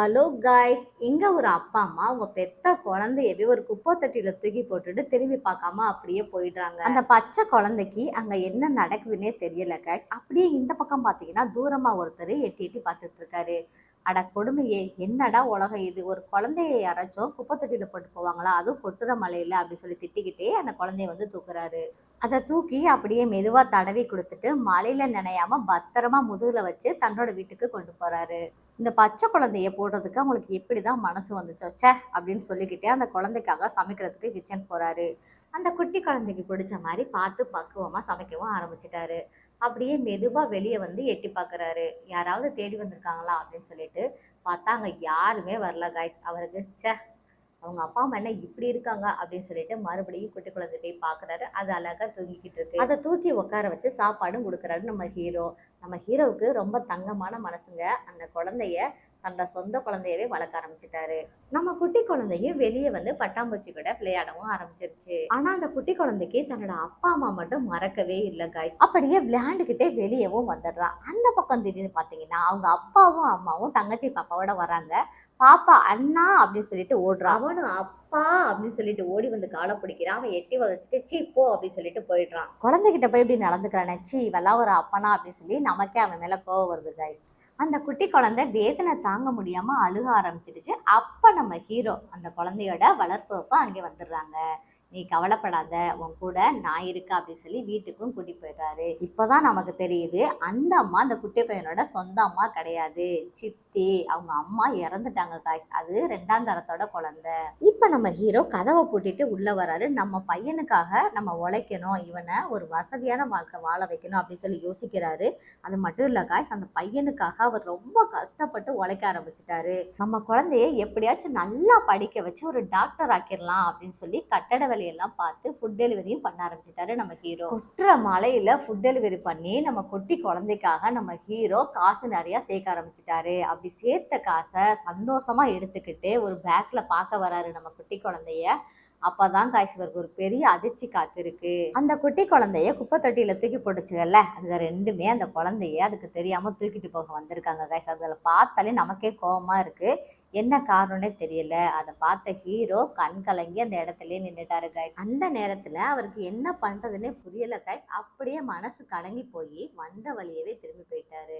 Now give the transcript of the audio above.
Hello guys இங்க ஒரு அப்பா அம்மா அவங்க பெத்த குழந்தையவே ஒரு குப்பை தொட்டியில் தூக்கி போட்டுட்டு திரும்பி பார்க்காம அப்படியே போயிடுறாங்க. அந்த பச்சை குழந்தைக்கு அங்கே என்ன நடக்குதுன்னே தெரியல காய்ஸ் அப்படியே இந்த பக்கம் பார்த்தீங்கன்னா தூரமாக ஒருத்தர் எட்டி எட்டி பார்த்துட்டு இருக்காரு. அட கொடுமையே என்னடா உலகம் இது? ஒரு குழந்தைய யாராச்சும் குப்பை தொட்டியில் போட்டு போவாங்களா? அதுவும் கொட்டுற மலையில அப்படின்னு சொல்லி திட்டிக்கிட்டே அந்த குழந்தைய வந்து தூக்குறாரு. அதை தூக்கி அப்படியே மெதுவாக தடவி கொடுத்துட்டு மலையில் நினையாம பத்திரமா முதுகில் வச்சு தன்னோட வீட்டுக்கு கொண்டு போகிறாரு இந்த பச்சை குழந்தைய போடுறதுக்கு அவங்களுக்கு எப்படிதான் மனசு வந்துச்சோ? ச்சே! அப்படின்னு சொல்லிக்கிட்டே அந்த குழந்தைக்காக சமைக்கிறதுக்கு கிச்சன் போகிறாரு அந்த குட்டி குழந்தைக்கு பிடிச்ச மாதிரி பார்த்து பக்குவமாக சமைக்கவும் ஆரம்பிச்சிட்டாரு. அப்படியே மெதுவாக வெளியே வந்து எட்டி பார்க்குறாரு. யாராவது தேடி வந்திருக்காங்களா? அப்படின்னு சொல்லிட்டு பார்த்தாங்க. யாருமே வரல காய்ஸ் அவருக்கு ச்சே! அவங்க அப்பா அம்மா என்ன இப்படி இருக்காங்க அப்படின்னு சொல்லிட்டு மறுபடியும் குட்டி குழந்தை போய் பார்க்குறாரு அது அழகா தூங்கிக்கிட்டு இருக்கு. அதை தூக்கி உட்கார வச்சு சாப்பாடும் கொடுக்குறாரு நம்ம ஹீரோ. நம்ம ஹீரோவுக்கு ரொம்ப தங்கமான மனசுங்க. அந்த குழந்தைய தன்னோட சொந்த குழந்தையவே வளர்க்க ஆரம்பிச்சிட்டாரு. நம்ம குட்டி குழந்தையும் வெளியே வந்து பட்டாம்பூச்சி கூட விளையாடவும் ஆரம்பிச்சிருச்சு. ஆனா அந்த குட்டி குழந்தைக்கு தன்னோட அப்பா அம்மா மட்டும் மறக்கவே இல்லை காய்ஸ் அப்படியே விளையாண்டுக்கிட்டே வெளியவும் வந்துடுறான் அந்த பக்கம் திடீர்னு பார்த்தீங்கன்னா அவங்க அப்பாவும் அம்மாவும் தங்கச்சி பாப்பாவோட வராங்க பாப்பா அண்ணா அப்படின்னு சொல்லிட்டு ஓடுறான் அவனும் அப்பா அப்படின்னு சொல்லிட்டு ஓடி வந்து காலை பிடிக்கிறான். அவன் எட்டி வச்சுட்டு சீ போ அப்படின்னு சொல்லிட்டு போயிடுறான். குழந்தைகிட்ட போய் இப்படி நடந்துக்கிறானே சீ இவெல்லாம் ஒரு அப்பனா? அப்படின்னு சொல்லி நமக்கே அவன் மேல கோவம் வருது கைஸ் அந்த குட்டி குழந்தை வேதனை தாங்க முடியாமல் அழுக ஆரம்பிச்சிடுச்சு. அப்போ நம்ம ஹீரோ அந்த குழந்தையோட வளர்ப்பு அப்போ அங்கே வந்துடுறாங்க. நீ கவலைப்படாத உன் கூட நான் இருக்கேன் அப்படின்னு சொல்லி வீட்டுக்கும் கூட்டி போயிடுறாரு. இப்போதான் நமக்கு தெரியுது அந்த அம்மா அந்த குட்டி பையனோட சொந்த அம்மா கிடையாது. சித்தி அவங்க அம்மா இறந்துட்டாங்க காய்ஸ் அது ரெண்டாம் தரத்தோட குழந்தை. இப்போ நம்ம ஹீரோ கதவை பூட்டிட்டு உள்ள வராரு நம்ம பையனுக்காக நம்ம உழைக்கணும். இவனை ஒரு வசதியான வாழ்க்கை வாழ வைக்கணும் அப்படின்னு சொல்லி யோசிக்கிறாரு. அது மட்டும் இல்லை காய்ஸ் அந்த பையனுக்காக அவர் ரொம்ப கஷ்டப்பட்டு உழைக்க ஆரம்பிச்சிட்டாரு. நம்ம குழந்தைய எப்படியாச்சும் நல்லா படிக்க வச்சு ஒரு டாக்டர் ஆக்கிடலாம் அப்படின்னு சொல்லி கட்டட எல்லாம் பார்த்து ஃபுட் டெலிவரியும் பண்ண ஆரம்பிச்சிட்டாரு நம்ம ஹீரோ கொட்டுற மலையில ஃபுட் டெலிவரி பண்ணி நம்ம குட்டி குழந்தைக்காக நம்ம ஹீரோ காசு நிறைய சேர்க்க ஆரம்பிச்சிட்டாரு. அப்படி சேர்த்த காசை சந்தோஷமா எடுத்துக்கிட்டு ஒரு பேக்ல பார்க்க வராரு நம்ம குட்டி குழந்தைய. அப்பதான் காய்ச்சி இவருக்கு ஒரு பெரிய அதிர்ச்சி காத்திருக்கு. அந்த குட்டி குழந்தைய குப்பை தொட்டியில தூக்கி போட்டுச்சுகல்ல அதுல ரெண்டுமே அந்த குழந்தைய அதுக்கு தெரியாம தூக்கிட்டு போக வந்திருக்காங்க காய்ச்சி அதில் பார்த்தாலே நமக்கே கோபமா இருக்கு. என்ன காரணம்னே தெரியல. அதை பார்த்த ஹீரோ கண் கலங்கி அந்த இடத்துலயே நின்றுட்டாரு காய்ஸ் அந்த நேரத்துல அவருக்கு என்ன பண்றதுன்னே புரியல காய்ஸ் அப்படியே மனசு கலங்கி போய் வந்த வழியவே திரும்பி போயிட்டாரு.